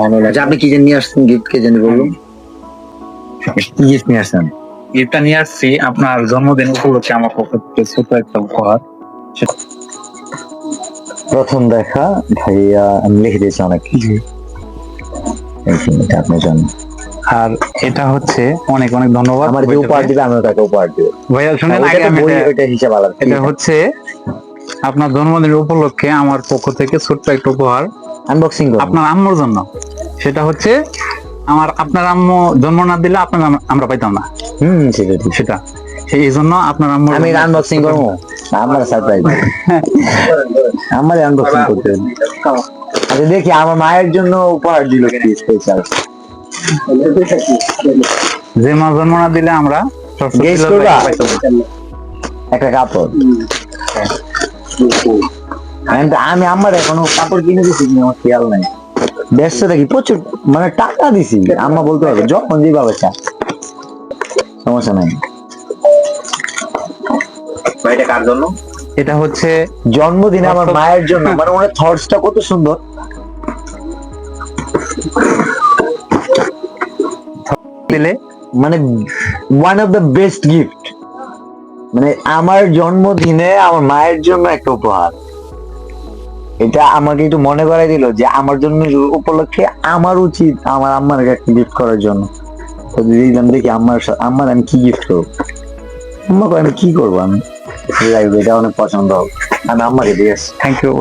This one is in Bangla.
ভালো লাগে। আচ্ছা আপনি কি জানি নিয়ে আসছেন গিফট কে জানি বলুন। কি গিফট নিয়ে আসছেন গিফটটা নিয়ে আসছি। আপনার জন্মদিন উপলক্ষে আমার পক্ষ থেকে ছোট একটা উপহার। প্রথম দেখা ভাইয়া আমি লিখে দিয়েছি অনেক এটা আর এটা হচ্ছে অনেক অনেক ধন্যবাদ। আমার যে উপহার দিবে আমিও তাকে উপহার দিব। ভাইয়া শুনেন আগে আমি এটা- হিসাব আলাদা। এটা হচ্ছে আপনার জন্মদিনের উপলক্ষে আমার পক্ষ থেকে ছোট্ট একটা উপহার। আনবক্সিং আপনার আম্মুর জন্য। সেটা হচ্ছে আমার আপনার আম্মু জন্ম না দিলে আপনার আমরা পাইতাম না। হুম সেটা সেটা। সেই এই জন্য আপনার আম্মু আমি আনবক্সিং করব। আমার সারপ্রাইজ আমার আনবক্সিং করতে। আচ্ছা দেখি আমার মায়ের জন্য উপহার দিল কি স্পেশাল যে মা জন্ম না দিলে আমরা করবা? একটা কাপড়। আমি তো- আমি আমার এখনও কাপড় কিনে দিছি আমার খেয়াল নাই। দেড়শো থাকি প্রচুর মানে টাকা দিছি। আম্মা বলতে হবে যখন দিবা বাচ্চা সমস্যা নাই। এটা কার জন্য? এটা হচ্ছে জন্মদিনে আমার মায়ের জন্য। মানে ওনার থটসটা কত সুন্দর। দিলে মানে one of the best gift মানে আমার জন্মদিনে আমার মায়ের জন্য একটা উপহার। এটা আমাকে একটু মনে করাই দিল যে আমার জন্য উপলক্ষে আমার উচিত আমার আম্মার একটা গিফট করার জন্য। তো দিলাম দেখি আমার আম্মার আমি কি গিফট করব? আম্মাকে আমি কি করব আমি? এটা অনেক পছন্দ হবে। আমি আম্মাকে দিয়ে থ্যাংক ইউ